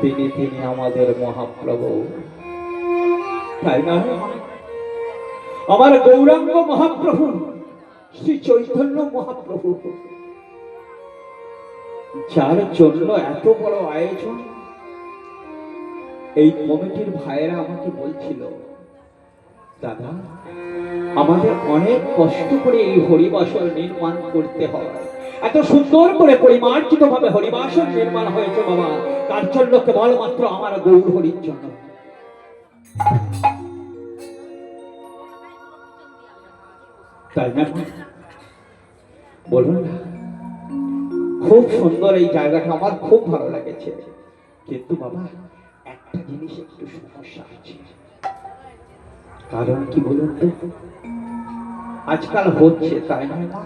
তিনি তিনি আমাদের মহাপ্রভু। তাই না? আমার গৌরাঙ্গ মহাপ্রভু, শ্রী চৈতন্য মহাপ্রভু। যার জন্য এত বড় আয়োজন, এই কমিটির ভাইয়েরা আমাকে বলছিল দাদা, আমাদের অনেক কষ্ট করে এই হরিবাসর নির্মাণ করতে হয়। এত সুন্দর করে পরিমার্জিত ভাবে হরিবাসর নির্মাণ হয়েছে বাবা। তার জন্য কেবলমাত্র আমার গৌর হরির জন্য বলুন খুব সুন্দর এই জায়গাটা, আমার খুব ভালো লেগেছে। কিন্তু বাবা, একটা জিনিস একটু সমস্যা আছে। কারণ কি বলুন তো? আজকাল হচ্ছে, তাই নয় মা?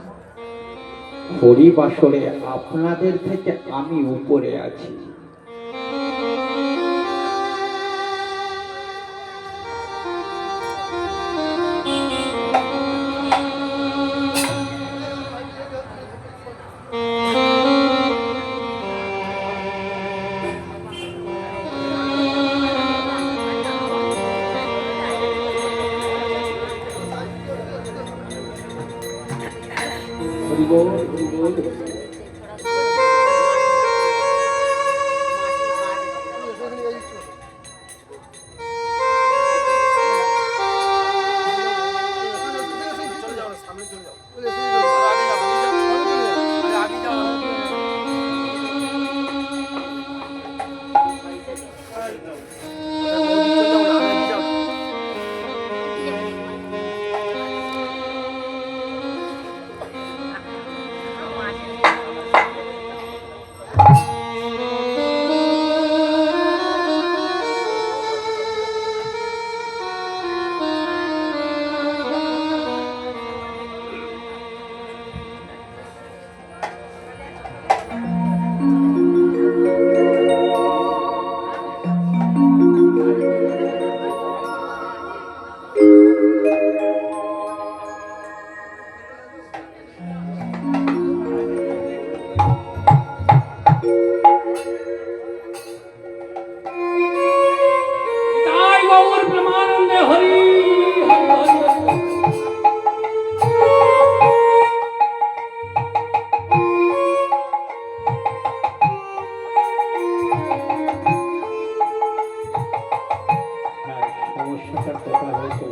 হরিবাসরে আপনাদের থেকে আমি উপরে আছি। হরি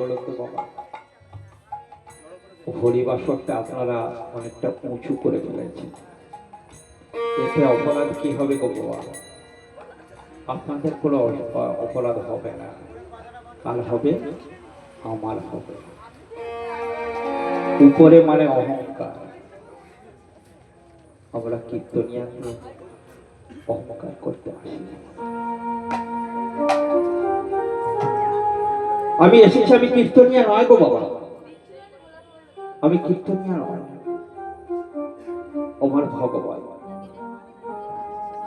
বলো তো বাবা হরিবাসরটা আপনারা অনেকটা উঁচু করে ফেলেছেন। এতে অপরাধ কি হবে গো আপনাদের কোনো অপরাধ হবে না। কাল হবে, আমার হবে। উপরে মানে অহংকার। আমরা কীর্তনিয়াকে অহংকার করতে আসি। আমি এসেছি, আমি কীর্তনিয়া নয় গো বাবা। আমি কীর্তনিয়া নয়। আমার ভগবান।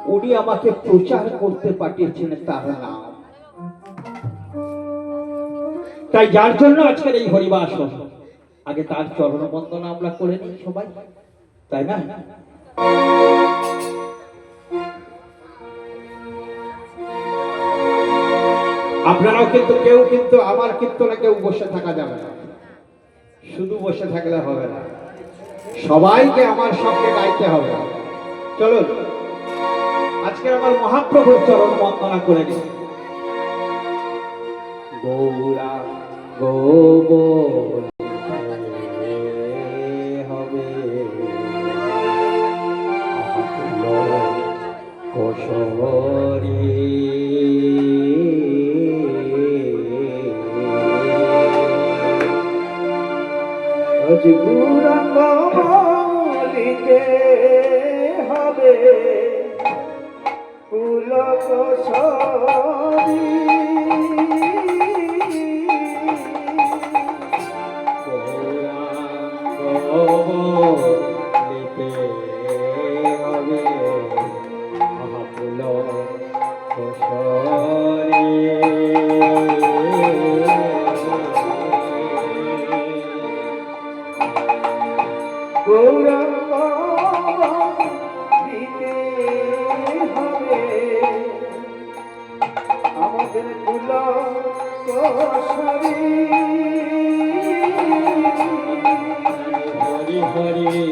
উনি আমাকে প্রচার করতে পাঠিয়েছেন তার নাম। তাই যার জন্য আজকের এই হরিবাস আগে তার চরণ বন্দনা আমরা করে নিই সবাই, তাই না? আপনারাও কিন্তু কেউ কিন্তু আমার কীর্তনে কেউ বসে থাকা যাবে না। শুধু বসে থাকলে হবে না। সবাইকে আমার সঙ্গে গাইতে হবে। চলুন আজকে আমার মহাপ্রভুর চরণ বন্দনা করে নিই। গৌরা গো হবে। কোশরি গুরঙ্গ মলিকে হবে। পুলক সরি গৌরাঙ্গ দিতে হবে আমাদের কুল হরি হরি